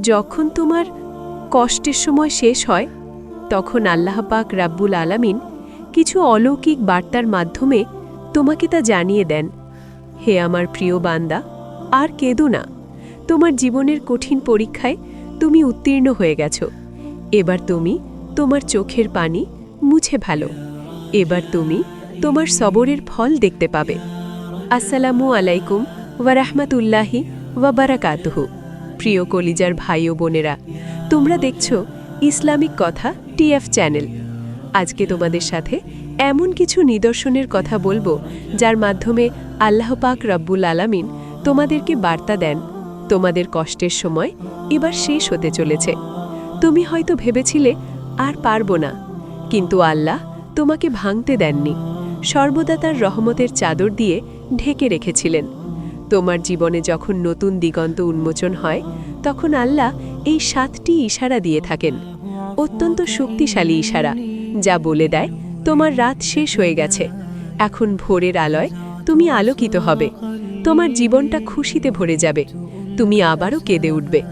যখন তোমার কষ্টের সময় শেষ হয়, তখন আল্লাহ পাক রাব্বুল আলামিন কিছু অলৌকিক বার্তার মাধ্যমে তোমাকে তা জানিয়ে দেন। হে আমার প্রিয় বান্দা, আর কেঁদো না। তোমার জীবনের কঠিন পরীক্ষায় তুমি উত্তীর্ণ হয়ে গেছো। এবার তুমি তোমার চোখের পানি মুছে ভালো এবার তুমি তোমার সবরের ফল দেখতে পাবে। আসসালামু আলাইকুম ওয়ারাহমাতুল্লাহি ওয়াবারাকাতুহু প্রিয় কলিজার ভাই ও বোনেরা, তোমরা দেখছ ইসলামিক কথা টিএফ চ্যানেল। আজকে তোমাদের সাথে এমন কিছু নিদর্শনের কথা বলব, যার মাধ্যমে আল্লাহ পাক রব্বুল আলামিন তোমাদেরকে বার্তা দেন। তোমাদের কষ্টের সময় এবার শেষ হতে চলেছে। তুমি হয়তো ভেবেছিলে, আর পারব না। কিন্তু আল্লাহ তোমাকে ভাঙতে দেননি। সর্বদা তার রহমতের চাদর দিয়ে ঢেকে রেখেছিলেন। তোমার জীবনে যখন নতুন দিগন্ত উন্মোচন হয়, তখন আল্লাহ এই সাতটি ইশারা দিয়ে থাকেন। অত্যন্ত শক্তিশালী ইশারা, যা বলে দেয়, তোমার রাত শেষ হয়ে গেছে। এখন ভোরের আলোয় তুমি আলোকিত হবে। তোমার জীবনটা খুশিতে ভরে যাবে। তুমি আবারও কেঁদে উঠবে।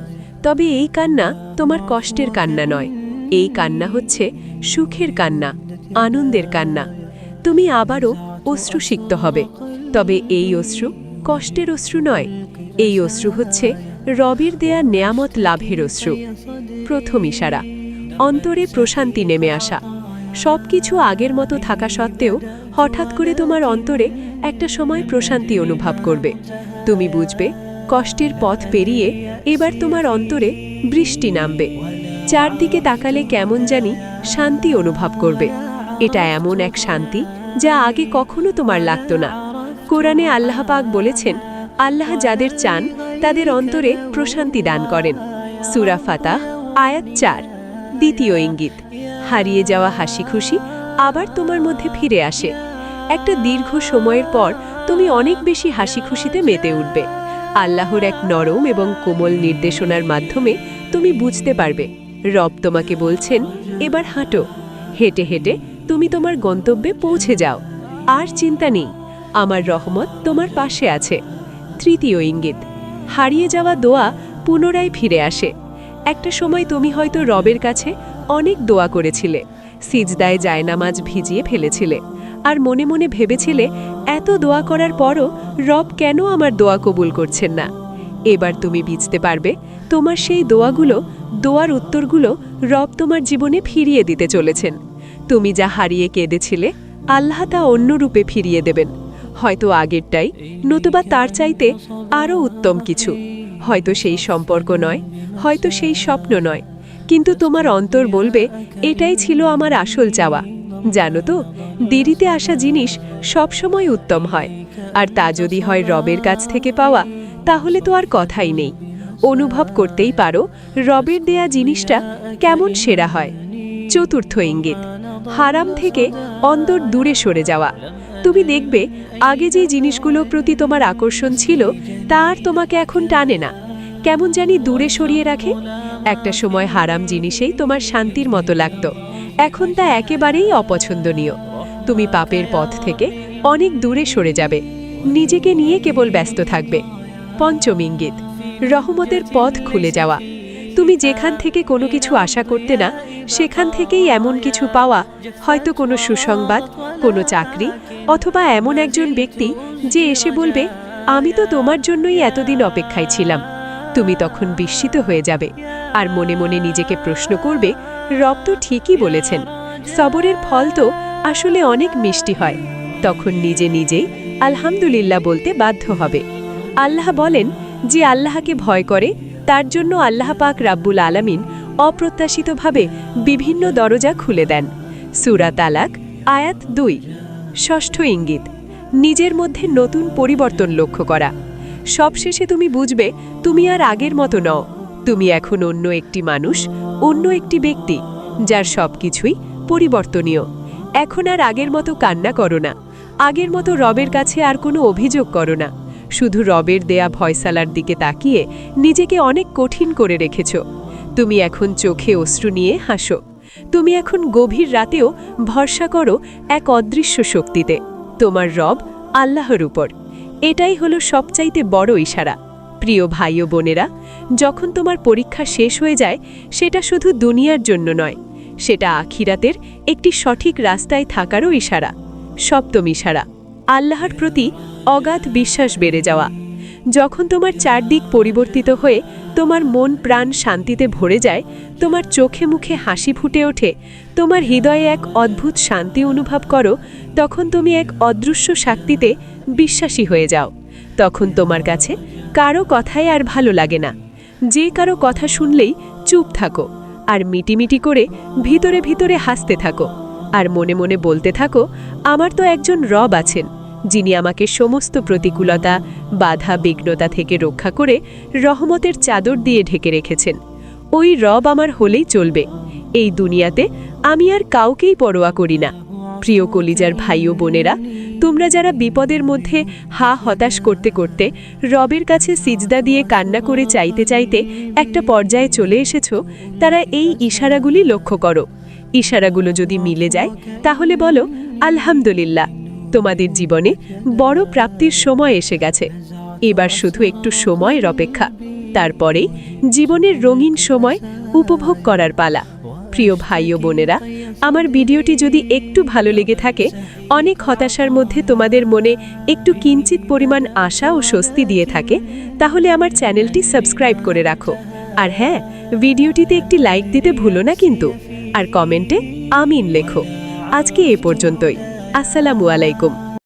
তবে এই কান্না তোমার কষ্টের কান্না নয়। এই কান্না হচ্ছে সুখের কান্না, আনন্দের কান্না। তুমি আবারও অশ্রুসিক্ত হবে। তবে এই অশ্রু কষ্টের অশ্রু নয়, এই অশ্রু হচ্ছে রবির দেয়া নেয়ামত লাভের অশ্রু। প্রথম ইশারা, অন্তরে প্রশান্তি নেমে আসা। সবকিছু আগের মতো থাকা সত্ত্বেও হঠাৎ করে তোমার অন্তরে একটা সময় প্রশান্তি অনুভব করবে। তুমি বুঝবে, কষ্টের পথ পেরিয়ে এবার তোমার অন্তরে বৃষ্টি নামবে। চারদিকে তাকালে কেমন জানি শান্তি অনুভব করবে। এটা এমন এক শান্তি যা আগে কখনো তোমার লাগতো না। কোরআনে আল্লাহ পাক বলেছেন, আল্লাহ যাদের চান, তাদের অন্তরে প্রশান্তি দান করেন। সুরা ফাতাহ, আয়াত চার, দ্বিতীয় ইঙ্গিত, হারিয়ে যাওয়া হাসি খুশি আবার তোমার মধ্যে ফিরে আসে। একটা দীর্ঘ সময়ের পর তুমি অনেক বেশি হাসি খুশিতে মেতে উঠবে। আল্লাহর এক নরম এবং কোমল নির্দেশনার মাধ্যমে তুমি বুঝতে পারবে, রব তোমাকে বলছেন, এবার হাঁটো। হেঁটে হেঁটে তুমি তোমার গন্তব্যে পৌঁছে যাও। আর চিন্তা নেই আমার রহমত তোমার পাশে আছে। তৃতীয় ইঙ্গিত, হারিয়ে যাওয়া দোয়া পুনরায় ফিরে আসে। একটা সময় তুমি হয়তো রবের কাছে অনেক দোয়া করেছিলে, সিজদায় জায়নামাজ ভিজিয়ে ফেলেছিলে, আর মনে মনে ভেবেছিলে এত দোয়া করার পরও রব কেন আমার দোয়া কবুল করছেন না। এবার তুমি বুঝতে পারবে, তোমার সেই দোয়াগুলো, দোয়ার উত্তরগুলো রব তোমার জীবনে ফিরিয়ে দিতে চলেছেন। তুমি যা হারিয়ে কেঁদেছিলে, আল্লাহ তা অন্য রূপে ফিরিয়ে দেবেন। হয়তো আগেরটাই নতুবা তার চাইতে আরও উত্তম কিছু। হয়তো সেই সম্পর্ক নয় হয়তো সেই স্বপ্ন নয়। কিন্তু তোমার অন্তর বলবে এটাই ছিল আমার আসল চাওয়া। জানো তো দেরিতে আসা জিনিস সবসময় উত্তম হয়। আর তা যদি হয় রবের কাছ থেকে পাওয়া তাহলে তো আর কথাই নেই। অনুভব করতেই পারো রবের দেয়া জিনিসটা কেমন সেরা হয়। চতুর্থ ইঙ্গিত হারাম থেকে অন্তর দূরে সরে যাওয়া। তুমি দেখবে, আগে যে জিনিসগুলোর প্রতি তোমার আকর্ষণ ছিল, তা আর তোমাকে এখন টানে না। কেমন জানি দূরে সরিয়ে রাখে। একটা সময় হারাম জিনিসেই তোমার শান্তির মতো লাগত। এখন তা একেবারেই অপছন্দনীয়। তুমি পাপের পথ থেকে অনেক দূরে সরে যাবে। নিজেকে নিয়ে কেবল ব্যস্ত থাকবে। পঞ্চম ইঙ্গিত, রহমতের পথ খুলে যাওয়া। তুমি যেখান থেকে কোনো কিছু আশা করতে না সেখান থেকেই এমন কিছু পাওয়া, হয়তো কোনো সুসংবাদ, কোনো চাকরি, অথবা এমন একজন ব্যক্তি যে এসে বলবে, আমি তো তোমার জন্যই এতদিন অপেক্ষায় ছিলাম। তুমি তখন বিস্মিত হয়ে যাবে আর মনে মনে নিজেকে প্রশ্ন করবে, রব তো ঠিকই বলেছেন, সবরের ফল তো আসলে অনেক মিষ্টি হয়। তখন নিজে নিজেই আলহামদুলিল্লাহ বলতে বাধ্য হবে। আল্লাহ বলেন, যে আল্লাহকে ভয় করে, তার জন্য আল্লাহ পাক রাব্বুল আলামিন অপ্রত্যাশিতভাবে বিভিন্ন দরজা খুলে দেন। সুরা তালাক, আয়াত দুই। ষষ্ঠ ইঙ্গিত, নিজের মধ্যে নতুন পরিবর্তন লক্ষ্য করা। সবশেষে তুমি বুঝবে, তুমি আর আগের মতো নও। তুমি এখন অন্য একটি মানুষ, অন্য একটি ব্যক্তি, যার সব কিছুই পরিবর্তনীয়। এখন আর আগের মতো কান্না করো না। আগের মতো রবের কাছে আর কোনো অভিযোগ করো না। শুধু রবের দেয়া ভয়সালার দিকে তাকিয়ে নিজেকে অনেক কঠিন করে রেখেছ। তুমি এখন চোখে অশ্রু নিয়ে হাসো। তুমি এখন গভীর রাতেও ভরসা করো এক অদৃশ্য শক্তিতে। তোমার রব আল্লাহর উপর। এটাই হলো সবচাইতে বড় ইশারা। প্রিয় ভাই ও বোনেরা, যখন তোমার পরীক্ষা শেষ হয়ে যায়, সেটা শুধু দুনিয়ার জন্য নয়, সেটা আখিরাতের একটি সঠিক রাস্তায় থাকারও ইশারা। সপ্তম ইশারা, আল্লাহর প্রতি অগাধ বিশ্বাস বেড়ে যাওয়া। যখন তোমার চারদিক পরিবর্তিত হয়ে তোমার মন প্রাণ শান্তিতে ভরে যায়, তোমার চোখে মুখে হাসি ফুটে ওঠে, তোমার হৃদয়ে এক অদ্ভুত শান্তি অনুভব করো, তখন তুমি এক অদৃশ্য শক্তিতে বিশ্বাসী হয়ে যাও। তখন তোমার কাছে কারও কথাই আর ভালো লাগে না। যে কারও কথা শুনলেই চুপ থাকো আর মিটিমিটি করে ভিতরে ভিতরে হাসতে থাকো। আর মনে মনে বলতে থাকো, আমার তো একজন রব আছেন। যিনি আমাকে সমস্ত প্রতিকূলতা, বাধা, বিঘ্নতা থেকে রক্ষা করে রহমতের চাদর দিয়ে ঢেকে রেখেছেন। ওই রব আমার হলেই চলবে। এই দুনিয়াতে আমি আর কাউকেই পরোয়া করি না। প্রিয় কলিজার ভাই ও বোনেরা, তোমরা যারা বিপদের মধ্যে হা হতাশ করতে করতে রবের কাছে সিজদা দিয়ে কান্না করে চাইতে চাইতে একটা পর্যায়ে চলে এসেছ, তারা এই ইশারাগুলি লক্ষ্য করো। ইশারাগুলো যদি মিলে যায়, তাহলে বলো, আলহামদুলিল্লাহ। তোমাদের জীবনে বড় প্রাপ্তির সময় এসে গেছে। এবার শুধু একটু সময়ের অপেক্ষা। তারপরেই জীবনের রঙিন সময় উপভোগ করার পালা। প্রিয় ভাই ও বোনেরা, আমার ভিডিওটি যদি একটু ভালো লেগে থাকে, অনেক হতাশার মধ্যে তোমাদের মনে একটু কিঞ্চিত পরিমাণ আশা ও স্বস্তি দিয়ে থাকে, তাহলে আমার চ্যানেলটি সাবস্ক্রাইব করে রাখো। আর হ্যাঁ ভিডিওটিতে একটি লাইক দিতে ভুলো না কিন্তু। আর কমেন্টে আমিন লেখো। আজকে এ পর্যন্তই। আসসালামু আলাইকুম।